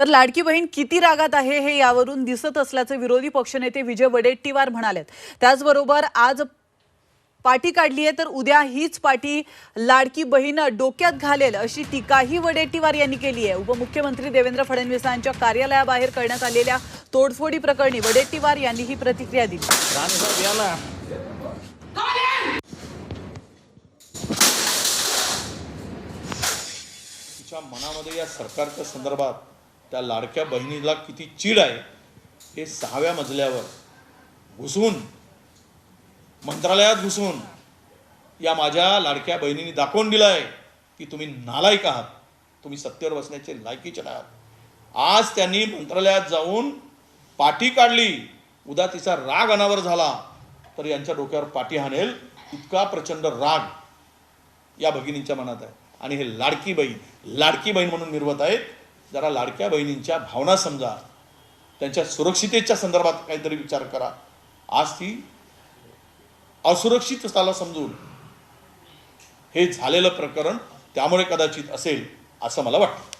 तर लाडकी बहीण किती रागात आहे हे यावरून दिसत असल्याचं विरोधी पक्षनेते विजय वडेट्टीवार म्हणालेत. त्याचबरोबर आज पाठी काढली आहे तर उद्या हीच पाठी लाडकी बहीण डोक्यात घालेल अशी टीकाही वडेट्टीवार यांनी केली आहे. उपमुख्यमंत्री देवेंद्र फडणवीसांच्या कार्यालयाबाहेर करण्यात आलेल्या तोडफोडी प्रकरणी वडेट्टीवार यांनी ही प्रतिक्रिया दिली. मनामध्ये या सरकारच्या संदर्भात त्या लाडक्या बहिणीला किती चीड आहे हे सहाव्या मजल्यावर घुसून मंत्रालयात घुसून या माझ्या लाडक्या बहिणीने दाखवून दिलं आहे की तुम्ही नालायक आहात. तुम्ही सत्तेवर बसण्याचे लायकीचे आहात. आज त्यांनी मंत्रालयात जाऊन पाठी काढली. उद्या तिचा राग अनावर झाला तर यांच्या डोक्यावर पाठी हाणेल. इतका प्रचंड राग या भगिनींच्या मनात आहे. आणि हे लाडकी बहीण लाडकी बहीण म्हणून मिरवत आहेत. जरा लाडक्या बहिणींच्या भावना समजा त्यांच्या सुरक्षितेच्या संदर्भात काहीतरी विचार करा. आज ती असुरक्षितताला समजून हे झालेलं प्रकरण त्यामुळे कदाचित असेल असं मला वाटतं.